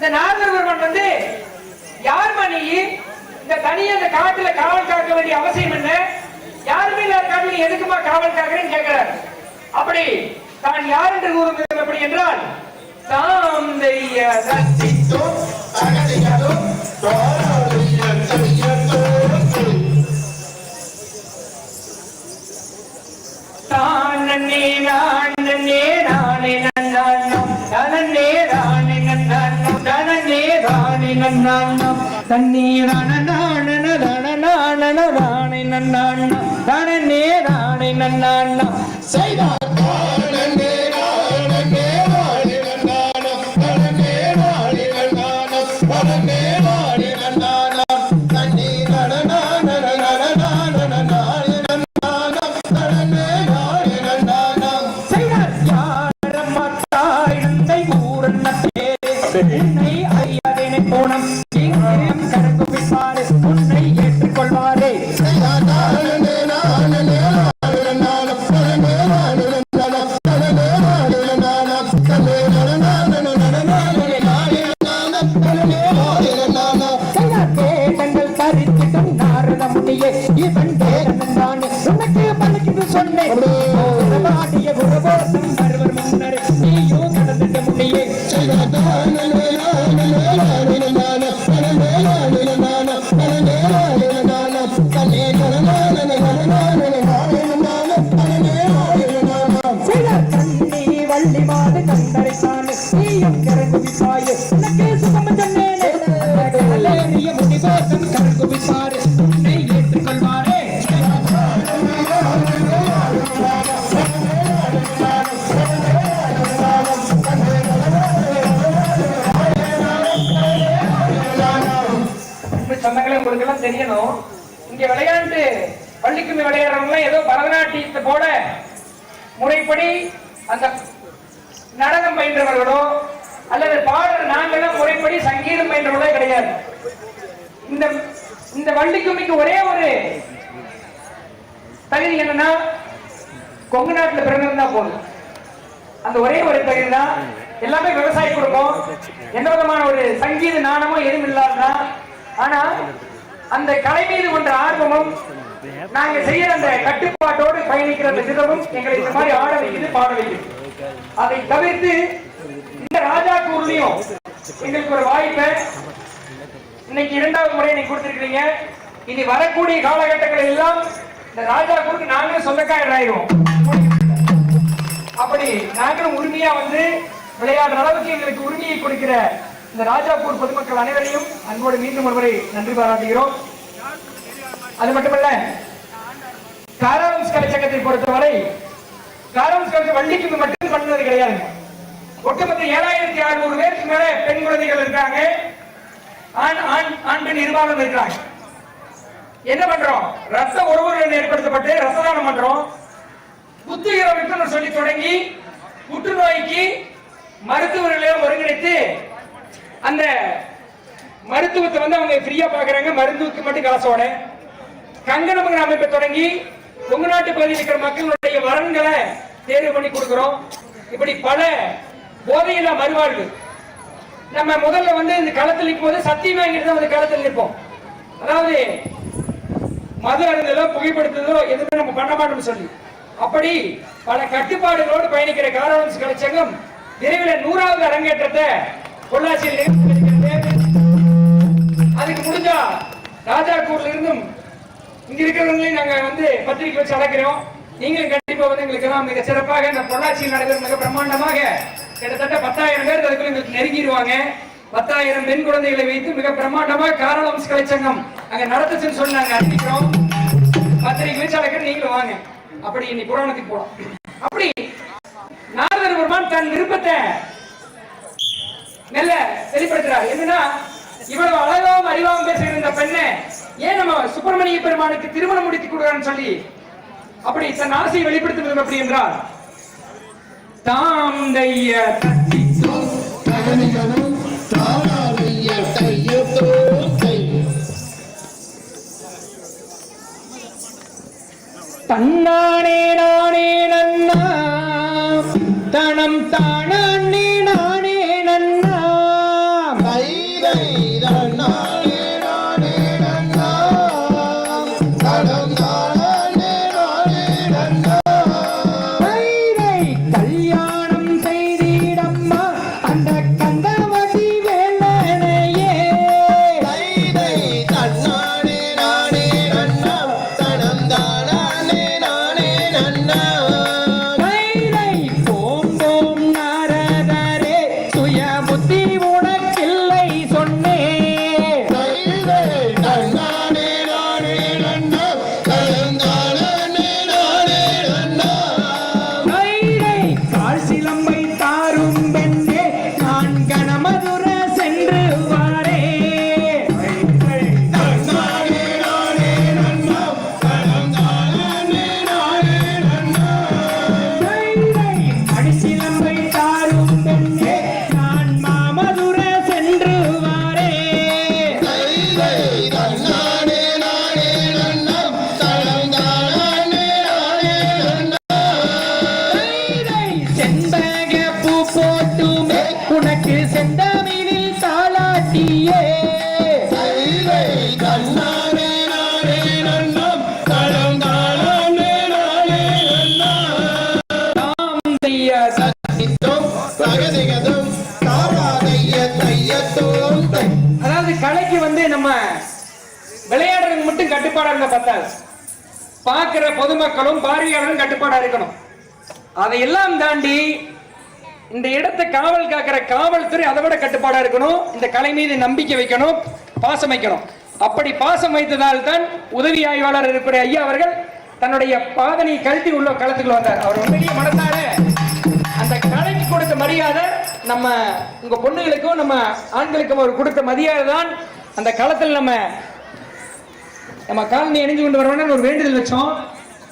இந்த நாரதர் பெருமான் வந்து யார் மணி? இந்த தனியா இந்த காட்டுல காவல் காக்க வேண்டிய அவசியம் என்ன? யாருமே இல்லாத காட்டுல எதுக்குமா காவல் காக்கிறேன்னு கேட்கிறார் அப்படி தான் யார் என்று கூறுகிறது எப்படி என்றால் தாம் தெய்ய சக்தித்தும் அகதிகளும் தோழறிய நன்னே தானே நானே நானே நன்னானம் நான் ராணி தண்ணீரான செய்தார் தானே கண்ணி வள்ளி மாடு கண்டரை நீயும் உனக்கு சுகம் சொன்னேனே. உன்னை ஏற்றுக்கொள்வாரே. சொந்தங்களே உங்களுக்கு எல்லாம் தெரியணும். இங்க விளையாட்டு பள்ளிக்குமி விளையாடுறவங்க ஏதோ பரதநாட்டியத்தை போல முறைப்படி அந்த நடனம் பயின்றவர்களோ அல்லது பாடல் நாங்களும் முறைப்படி சங்கீதம் பயின்றவர்களோ கிடையாது. இந்த இந்த வள்ளிக்குமிக்கு ஒரே ஒரு தகுதி என்னன்னா கொங்கு நாட்டுல பிறந்திருந்தா போதும். அந்த ஒரே ஒரு தகுதி தான் எல்லாமே விவசாய குடும்பம். எந்த விதமான ஒரு சங்கீத நாணமோ எதுவும் இல்லாதான் ஆனா அந்த கலை மீது கொண்ட ஆர்வமும் நாங்க செய்யற அந்த கட்டுப்பாட்டோடு பயணிக்கிற அந்த விதமும் எங்களை இந்த மாதிரி ஆட வைக்குது பாட வைக்குது. அதை தவிர்த்து இந்த ராஜா கூர்லயும் எங்களுக்கு ஒரு வாய்ப்பை. இன்னைக்கு இரண்டாவது முறை நீங்க கொடுத்திருக்கீங்க இனி வரக்கூடிய காலகட்டங்கள் எல்லாம் இந்த ராஜா கூருக்கு நாங்களும் சொந்தக்காரர் ஆயிடுவோம். அப்படி நாங்களும் உரிமையா வந்து விளையாடுற அளவுக்கு எங்களுக்கு உரிமையை கொடுக்கிற இந்த ராஜாப்பூர் பொதுமக்கள் அனைவரையும் அன்போடு மீண்டும் ஒருமுறை நன்றி பாராட்டுகிறோம். அது மட்டுமல்ல காராவன்ஸ் கலைச்சங்கத்தை பொறுத்தவரை காராவன்ஸ் கலைச்ச வள்ளிக்கு மட்டும் பண்ணது கிடையாது. ஒட்டுமொத்த ஏழாயிரத்தி அறுநூறு பேருக்கு மேல பெண் குழந்தைகள் இருக்காங்க. ஆண் ஆண் ஆண் பெண் இருபாலும் இருக்காங்க என்ன பண்றோம்? ரத்த உறவுகள் ஏற்படுத்தப்பட்டு ரசதானம் பண்றோம். புத்துயிர விற்பனை சொல்லி தொடங்கி புற்றுநோய்க்கு மருத்துவர்களை ஒருங்கிணைத்து அந்த மருத்துவத்தை வந்து அவங்க ஃப்ரீயா பாக்குறாங்க. மருந்துக்கு மட்டும் காசோட கங்கணமங்கன அமைப்பை தொடங்கி கொங்கு நாட்டு பகுதியில் இருக்கிற மக்களுடைய வரன்களை தேர்வு பண்ணி கொடுக்கிறோம். இப்படி பல போதையில்லா மறுவாழ்வு. நம்ம முதல்ல வந்து இந்த களத்தில் நிற்கும் போது சத்தியம் வாங்கிட்டு வந்து களத்தில் நிற்போம். அதாவது மது அருந்ததோ புகைப்படுத்ததோ எதுவுமே நம்ம பண்ண மாட்டோம்னு சொல்லி. அப்படி பல கட்டுப்பாடுகளோடு பயணிக்கிற காரவன்ஸ் கலைச்சங்கம் விரைவில் நூறாவது அரங்கேற்றத்தை பொள்ளாச்சியில் அதுக்கு முடிஞ்சா ராஜாக்கூர்ல இருந்தும் இங்க இருக்கிறவங்களையும் நாங்க வந்து பத்திரிக்கை வச்சு அழைக்கிறோம். நீங்களும் கண்டிப்பா வந்து எங்களுக்கு எல்லாம் மிக சிறப்பாக இந்த பொள்ளாச்சியில் நடைபெறும் மிக பிரம்மாண்டமாக கிட்டத்தட்ட பத்தாயிரம் பேர் அதுக்குள்ள எங்களுக்கு நெருங்கிடுவாங்க. பத்தாயிரம் பெண் குழந்தைகளை வைத்து மிக பிரம்மாண்டமாக காரளம்ஸ் கலைச்சங்கம் அங்க நடத்துச்சுன்னு சொல்லி நாங்க அறிவிக்கிறோம். பத்திரிகை வீச்சாளர்கள் நீங்களும் வாங்க. அப்படி இன்னைக்கு புராணத்துக்கு போலாம். அப்படி நாரதர் பெருமான் தன் விருப்பத்தை நல்ல வெளிப்படுத்துறார். என்னன்னா இவ்வளவு அழகாவும் அறிவாகவும் பேசுகிற இந்த பெண்ணை ஏன் நம்ம சுப்பிரமணிய பெருமானுக்கு திருமணம் முடித்து கொடுக்குறான்னு சொல்லி அப்படி தன் ஆசையை வெளிப்படுத்த வேண்டும் அப்படி என்றால் தாம் தைய தன்னானே நானே நன்னா தனம் தானே மட்டும் கட்டுப்பாடா பத்தாது பார்க்கிற பொதுமக்களும் பார்வையாளரும் கட்டுப்பாடா இருக்கணும். அதையெல்லாம் தாண்டி இந்த இடத்தை காவல் காக்கிற காவல்துறை அதை விட கட்டுப்பாடா இருக்கணும். இந்த கலை மீது நம்பிக்கை வைக்கணும் பாசம் வைக்கணும். அப்படி பாசம் வைத்ததால் தான் உதவி ஆய்வாளர் இருக்கிற ஐயா அவர்கள் தன்னுடைய பாதனை கழுத்தி உள்ள களத்துக்குள்ள வந்தார். அவர் உண்மையிலேயே மனசார. அந்த கலைக்கு கொடுத்த மரியாதை நம்ம உங்க பொண்ணுகளுக்கும் நம்ம ஆண்களுக்கும் அவர் கொடுத்த மரியாதை தான் அந்த களத்தில் நம்ம நம்ம காலனி இணைஞ்சு கொண்டு வரணும்னு ஒரு வேண்டுதல் வச்சோம்.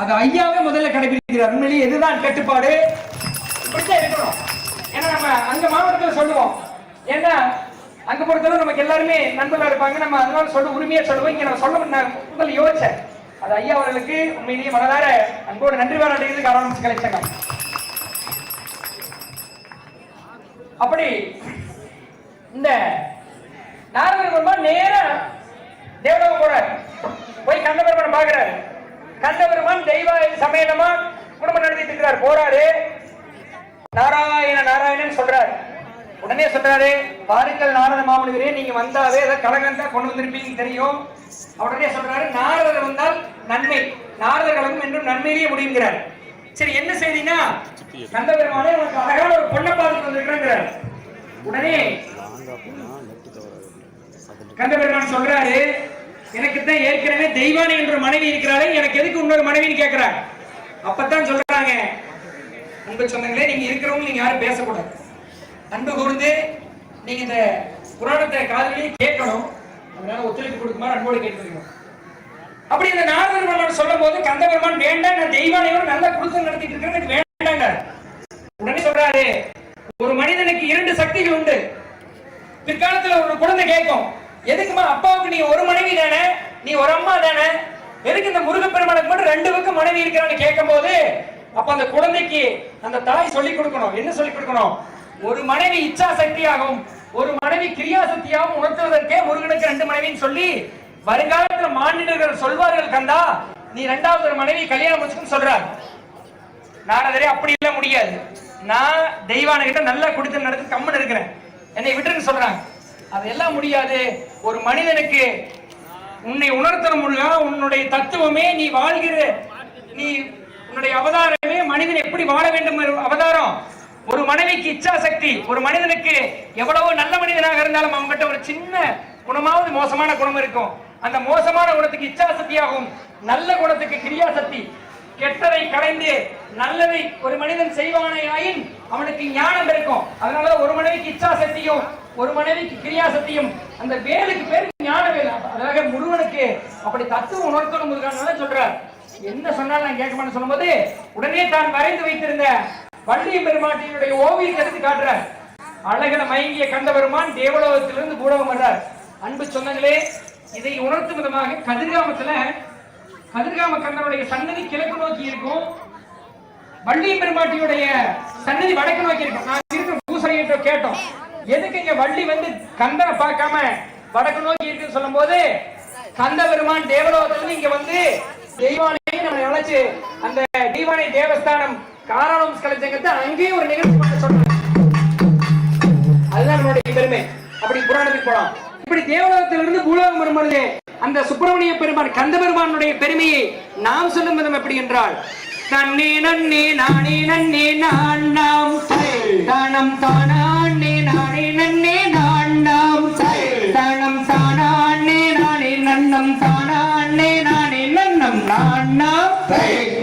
அது ஐயாவே முதல்ல கடைபிடிக்கிறார். உண்மையிலேயே இதுதான் கட்டுப்பாடு. இப்படித்தான் இருக்கணும். ஏன்னா நம்ம அங்க மாவட்டத்தில் சொல்லுவோம். ஏன்னா அங்க பொறுத்தவரை நமக்கு எல்லாருமே நண்பர்களா இருப்பாங்க. நம்ம அதனால சொல்ல உரிமையா சொல்லுவோம். இங்க நான் சொல்ல நான் முதல்ல யோசிச்சேன். அது ஐயா அவர்களுக்கு உண்மையிலேயே மனதார அன்போடு நன்றி பாராட்டுகிறது காரணம் கலைச்சங்கம். அப்படி இந்த நாரதர் நேரம் தேவலோகம் போறார் போய் கண்ணபெருமான் பாக்குறாரு தெய்வ சமயமா குடும்பம் நடத்திட்டு இருக்கிறார். போறாரு. நாராயண நாராயணன் சொல்றாரு. உடனே சொல்றாரு பாருங்கள் நாரத மாமனிதரே நீங்க வந்தாவே ஏதாவது கலகம் தான் கொண்டு வந்திருப்பீங்க தெரியும். உடனே சொல்றாரு நாரதர் வந்தால் நன்மை. நாரத கலகம் என்றும் நன்மையிலேயே முடியுங்கிறார். சரி என்ன செய்தினா கந்தபெருமானே உனக்கு அழகான ஒரு பொண்ணை பார்த்துட்டு வந்திருக்கிறார் உடனே கந்த பெருமான் சொல்றாரு எனக்கு தான் ஏற்கனவே தெய்வானை என்ற மனைவி இருக்கிறாளே எனக்கு எதுக்கு இன்னொரு மனைவின்னு கேட்கிறார் அப்பதான் சொல்றாங்க அன்பு சொந்தங்களே நீங்க இருக்கிறவங்க நீங்க யாரும் பேசக்கூடாது. அன்பு கூர்ந்து நீங்க இந்த புராணத்தை காதலியே கேட்கணும். அதனால ஒத்துழைப்பு கொடுக்குமாறு அன்போடு கேட்டுக்கணும் அப்படி இந்த நாரதர் பெருமான் சொல்லும் போது கந்த பெருமான் வேண்டாம் நான் தெய்வானையோட நல்லா குடுத்தம் நடத்திட்டு இருக்கிறேன் வேண்டாங்க உடனே சொல்றாரு ஒரு மனிதனுக்கு இரண்டு சக்திகள் உண்டு. பிற்காலத்துல ஒரு குழந்தை கேட்கும். எதுக்குமா அப்பாவுக்கு நீ ஒரு மனைவி தானே? நீ ஒரு அம்மா தானே? எதுக்கு இந்த முருகப்பெருமானுக்கு மட்டும் ரெண்டு பக்கம் மனைவி இருக்கிறான்னு கேட்கும் போது அப்ப அந்த குழந்தைக்கு அந்த தாய் சொல்லிக் கொடுக்கணும். என்ன சொல்லிக் கொடுக்கணும்? ஒரு மனைவி இச்சா சக்தியாகவும் ஒரு மனைவி கிரியா சக்தியாகவும் உணர்த்துவதற்கே முருகனுக்கு ரெண்டு மனைவின்னு சொல்லி வருங்காலத்துல மாநிலர்கள் சொல்வார்கள் கந்தா நீ ரெண்டாவது ஒரு மனைவி கல்யாணம் முடிச்சுன்னு சொல்றாரு. நாரதரே அப்படி எல்லாம் முடியாது. நான் தெய்வான கிட்ட நல்லா கொடுத்து நடத்தி கம்மன் இருக்கிறேன். என்னை விட்டுருன்னு சொல்றாங்க. அதெல்லாம் முடியாது. ஒரு மனிதனுக்கு உன்னை உணர்த்தணும் உன்னுடைய தத்துவமே நீ வாழ்கிற நீ உன்னுடைய அவதாரமே மனிதன் எப்படி வாழ வேண்டும் அவதாரம். ஒரு மனைவிக்கு இச்சா சக்தி ஒரு மனிதனுக்கு எவ்வளவோ நல்ல மனிதனாக இருந்தாலும் அவங்ககிட்ட ஒரு சின்ன குணமாவது மோசமான குணம் இருக்கும். அந்த மோசமான குணத்துக்கு இச்சா சக்தியாகும் நல்ல குணத்துக்கு கிரியா சக்தி கெட்டதை களைந்து நல்லதை ஒரு மனிதன் செய்வானேயாயின் அவனுக்கு ஞானம் இருக்கும் அதனால ஒரு மனைவிக்கு இச்சா சக்தியும் ஒரு மனைவிக்கு கிரியா சக்தியும் அந்த வேலுக்கு பேர் ஞான வேல் அதாக முருகனுக்கு அப்படி தத்துவம் உணர்த்தணும் முருகன் சொல்றார். என்ன சொன்னாலும் நான் கேட்க சொல்லும்போது உடனே தான் வரைந்து வைத்திருந்த வள்ளி பெருமாட்டினுடைய ஓவியத்தை எடுத்து காட்டுறார். அழகன மயங்கிய கந்த பெருமான் தேவலோகத்திலிருந்து பூலகம் வர்றார். அன்பு சொந்தங்களே இதை உணர்த்தும் விதமாக கதிர்காமத்துல கதிர்காம கண்ணனுடைய சன்னதி கிழக்கு நோக்கி இருக்கும். வள்ளி பெருமாட்டியுடைய சன்னதி வடக்கு நோக்கி இருக்கும். நான் இருக்கிற பூசரையிட்ட கேட்டோம். எதுக்கு இங்க வள்ளி வந்து கந்தனை பார்க்காம வடக்கு நோக்கி இருக்குன்னு சொல்லும்போது கந்த பெருமான் தேவலோகத்திலிருந்து இங்க வந்து தெய்வானை நம்ம அழைச்சு அந்த தெய்வானை தேவஸ்தானம் காராளம் கலைச்சங்கத்தை அங்கேயும் ஒரு நிகழ்ச்சி பண்ண சொல்றாங்க அதுதான் நம்மளுடைய பெருமை. அப்படி புராணத்துக்கு போலாம். இப்படி தேவலோகத்திலிருந்து பூலோகம் வரும்பொழுது அந்த சுப்பிரமணிய பெருமான் கந்த பெருமானுடைய பெருமையை நாம் சொல்லும் விதம் எப்படி என்றால் நன்னே நன்னே நானே நன்னே நான் நாம் தானம் தானே நானே நன்னே நான் நாம் தானம் தானே நானே நன்னம் தானே நானே நன்னம் நான் நாம்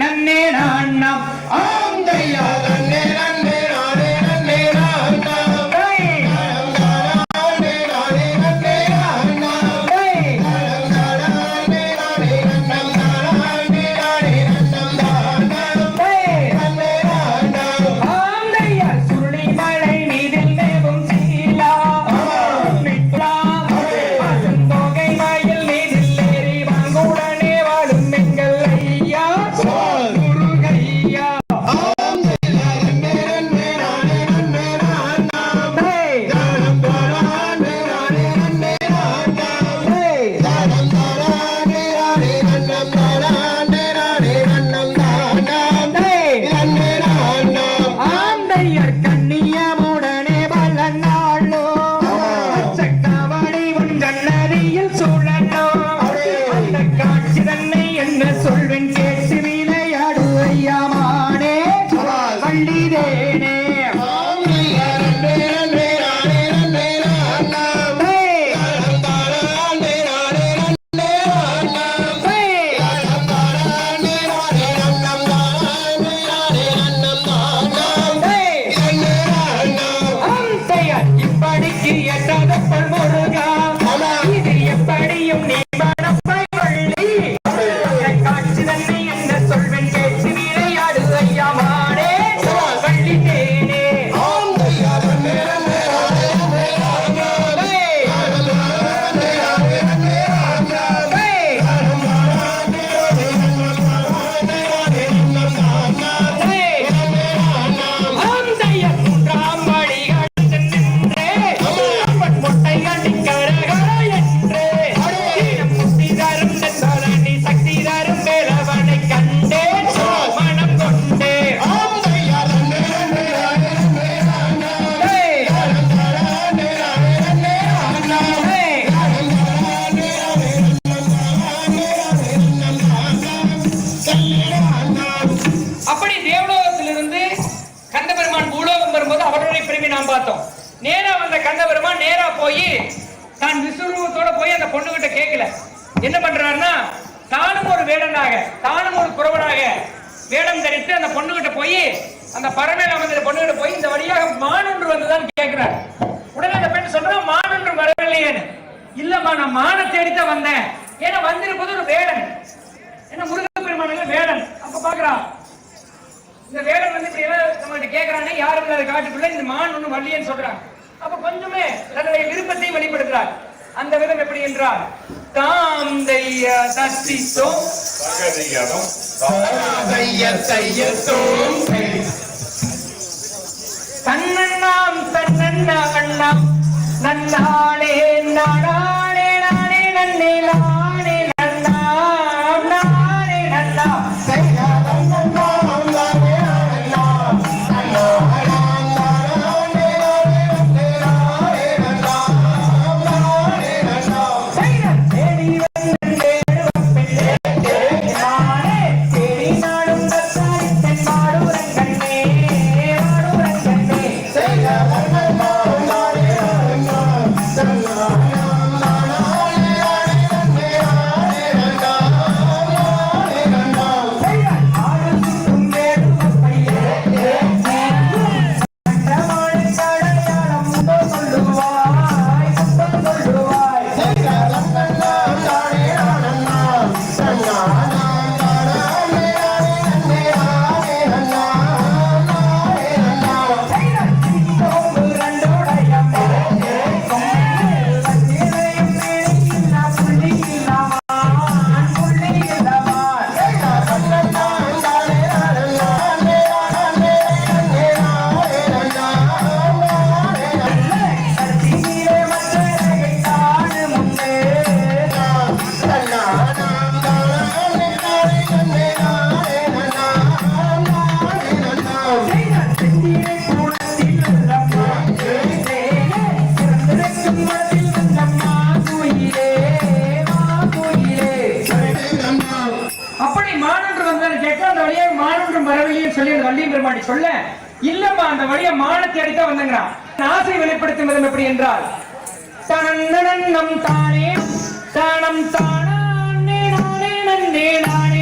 நன்னே நான் நாம். ஆம் தையா நன்னே போய் தான் விஸ்வரூபத்தோட போய் அந்த பொண்ணுகிட்ட கேட்கல என்ன பண்றாருன்னா தானும் ஒரு வேடனாக தானும் ஒரு குறவனாக வேடம் தரித்து அந்த பொண்ணுகிட்ட போய் அந்த பரமேல வந்த பொண்ணுகிட்ட போய் இந்த வழியாக மானுன்று வந்துதான் கேட்கிறார் உடனே அந்த பெண் சொல்றா மானுன்று ஒன்று வரவில்லையேன்னு. இல்லம்மா நான் மான தேடித்தான் வந்தேன். ஏன்னா வந்திருப்பது ஒரு வேடன். என்ன முருகப்பெருமான வேடன். அப்ப பாக்குறான் இந்த வேடன் வந்து இப்படி எல்லாம் நம்மகிட்ட கேட்கறானே யாரும் இல்லாத காட்டுக்குள்ள இந்த மான் ஒண்ணு வரலையேன்னு சொல்றாங்க அப்ப கொஞ்சமே தன்னுடைய விருப்பத்தை வெளிப்படுத்துறார் அந்த விதம் எப்படி என்றால் தாம் தைய தத்தித்தோம் சகதியதும் தன்னண்ணாம் தன்னண்ணா அண்ணாம் எப்படி மானன்று வந்தான்னு கேட்க அந்த வழியாக மானன்றும் வரவில்லைன்னு சொல்லி அந்த வள்ளியும் பெருமாடி சொல்ல இல்லம்மா அந்த வழியை மானத்தை அடித்தான் வந்தங்கிறான். ஆசை வெளிப்படுத்தும் விதம் எப்படி என்றால் தனந்தனம் தானே தானம் தானே நானே நன்னே நானே